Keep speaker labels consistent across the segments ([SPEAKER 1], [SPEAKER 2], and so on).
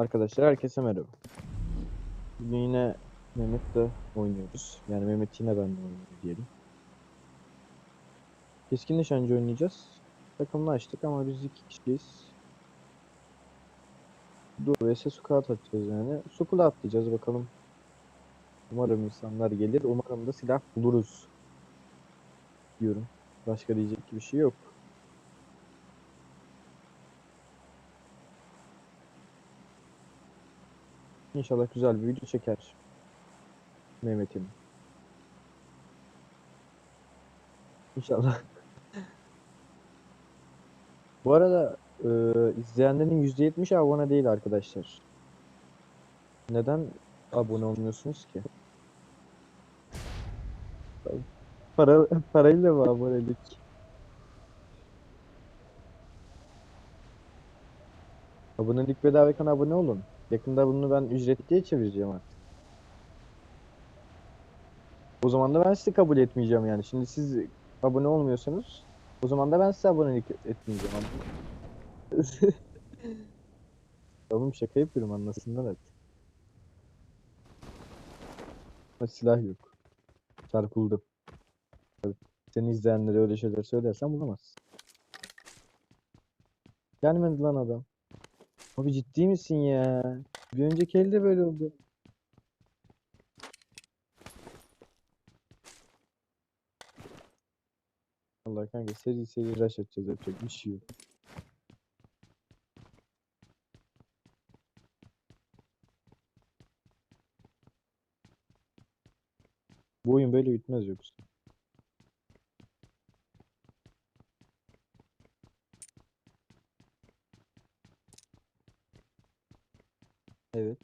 [SPEAKER 1] Arkadaşlar herkese merhaba. Bugün yine Mehmet'le oynuyoruz. Yani Mehmet yine ben de oynuyor diyelim. Keskin nişancı oynayacağız. Takımını açtık ama biz iki kişiyiz. Dur vs squad atacağız yani. Sukula atlayacağız bakalım. Umarım insanlar gelir. Umarım da silah buluruz. Diyorum. Başka diyecek bir şey yok. İnşallah güzel bir video çeker. Mehmet'im. İnşallah. Bu arada e, izleyenlerin %70'i abone değil arkadaşlar. Neden abone olmuyorsunuz ki? Para parayla mı abonelik? Abonelik bedavayken abone olun. Yakında bunu ben ücretliye çevireceğim artık. O zaman da ben sizi kabul etmeyeceğim yani. Şimdi siz abone olmuyorsanız o zaman da ben size abonelik etmeyeceğim. Oğlum şaka yapıyorum anlasınlar artık. Ama silah yok. Çarpıldım. Tabii. Seni izleyenlere öyle şeyler söylersen bulamazsın. Gelmedi lan adam. Abi ciddi misin ya? Bir önceki elde böyle oldu. Allah kanka seri seri rush atacağız yapacak bir şey yok. Bu oyun böyle bitmez yoksa. Evet.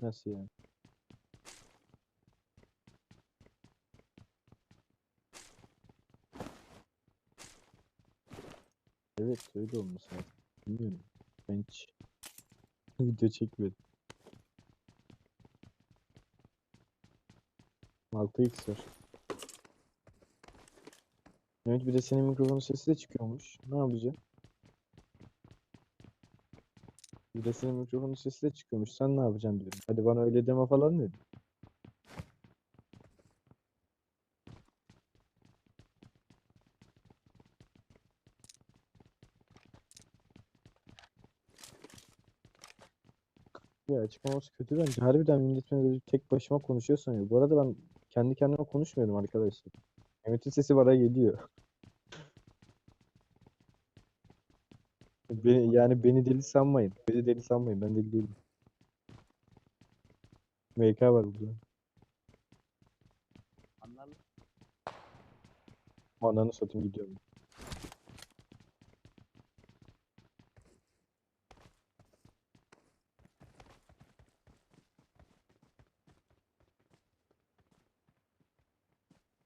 [SPEAKER 1] Nasıl yani? Evet öyle olması lazım. Bilmiyorum. Ben hiç video çekmedim. 6x var. Evet bir de senin mikrofonun sesi de çıkıyormuş. Ne yapacağım? Bir de senin mikrofonun sesi de çıkıyormuş. Sen ne yapacaksın diyorum. Hadi bana öyle deme falan dedi. Ya açıklaması kötü bence. Harbiden millet beni böyle tek başıma konuşuyor sanıyor. Bu arada ben kendi kendime konuşmuyorum arkadaşlar. Mehmet'in sesi bana geliyor. Beni, yani beni deli sanmayın. Beni deli sanmayın. Ben deli değilim. MK var burada.
[SPEAKER 2] Anlarlı.
[SPEAKER 1] Ananı satayım gidiyorum.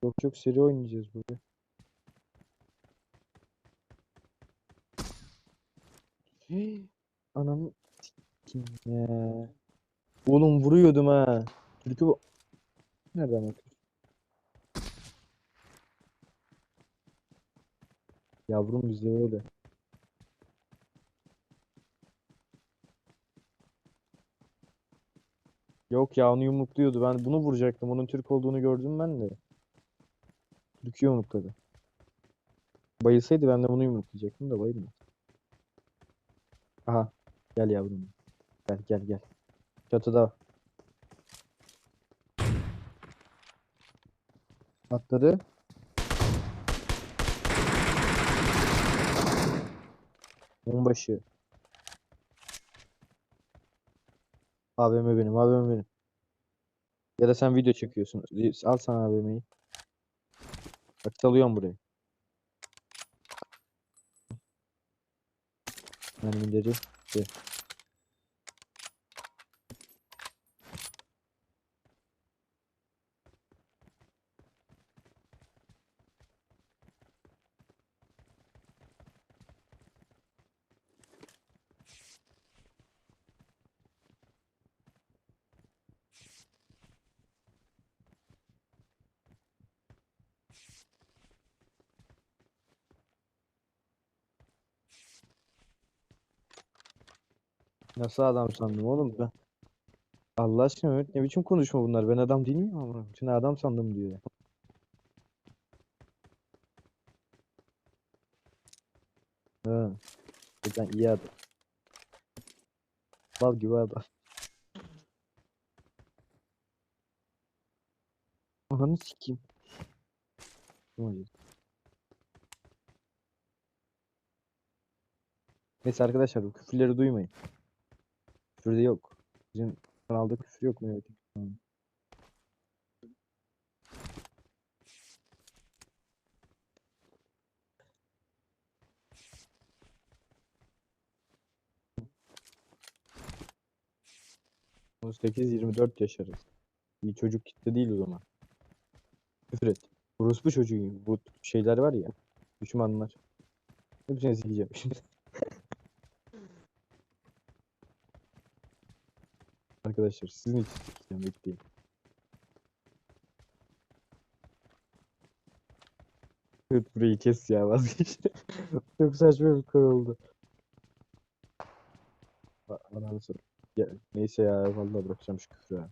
[SPEAKER 1] Yok yok seri oynayacağız burada. Hey, s**eyim ya. Oğlum vuruyordum ha. Türkü bu. Nereden bakıyorsun? Yavrum bizde öyle. Yok ya onu yumrukluyordu. Ben bunu vuracaktım. Onun Türk olduğunu gördüm ben de. Türk'ü yumrukladı. Bayılsaydı ben de bunu yumruklayacaktım da bayılmadı. Aha. Gel yavrum. Gel gel gel. Çatıda. Atladı. Onbaşı. AVM benim, AVM benim. Ya da sen video çekiyorsun. Al sana AVM'yi. Bak salıyorum burayı. Mermileri. de. Nasıl adam sandım oğlum ben? Allah aşkına Mehmet ne biçim konuşma bunlar? Ben adam değil miyim ama? Seni adam sandım diyor. Ha. Sen iyi adam. Bal gibi adam. Ananı sikeyim. Neyse arkadaşlar bu küfürleri duymayın. Küfür de yok. Bizim kanalda küfür yok mu? Evet. Tamam. On sekiz, 24 yaşarız. İyi çocuk kitle değil o zaman. Küfür et. Orospu çocuğu. Bu şeyler var ya. Düşmanlar. Hepsini sikeceğim. Arkadaşlar sizin için sikeceğim bekleyin. Evet burayı kes ya vazgeç. Çok saçma bir konu oldu. Ananı sor. Neyse ya vallahi bırakacağım şu küfrü ya.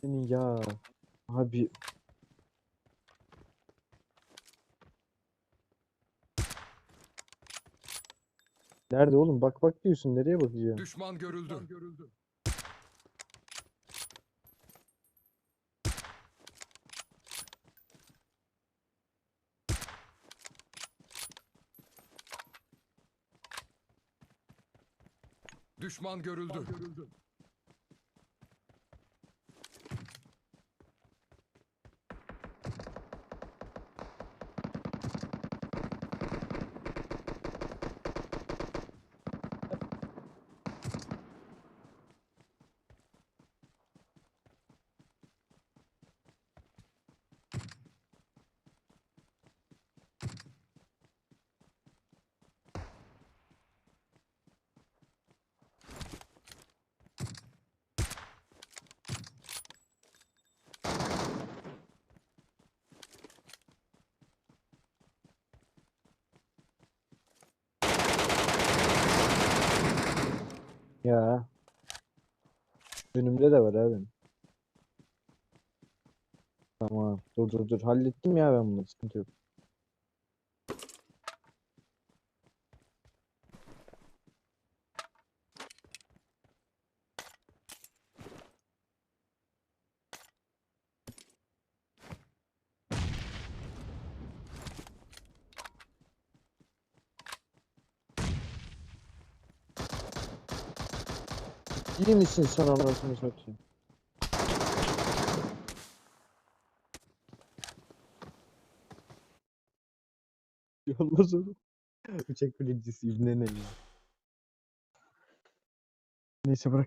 [SPEAKER 1] Seni ya abi nerede oğlum bak bak diyorsun nereye bakacağım?
[SPEAKER 2] Düşman görüldü. Düşman görüldü.
[SPEAKER 1] Ya. Önümde de var abi. Tamam. Dur dur dur. Hallettim ya ben bunu. Sıkıntı yok. İyi misin sen anasını satayım? Olmaz oğlum. Uçak binicisi ibne ne ya? Neyse bırak.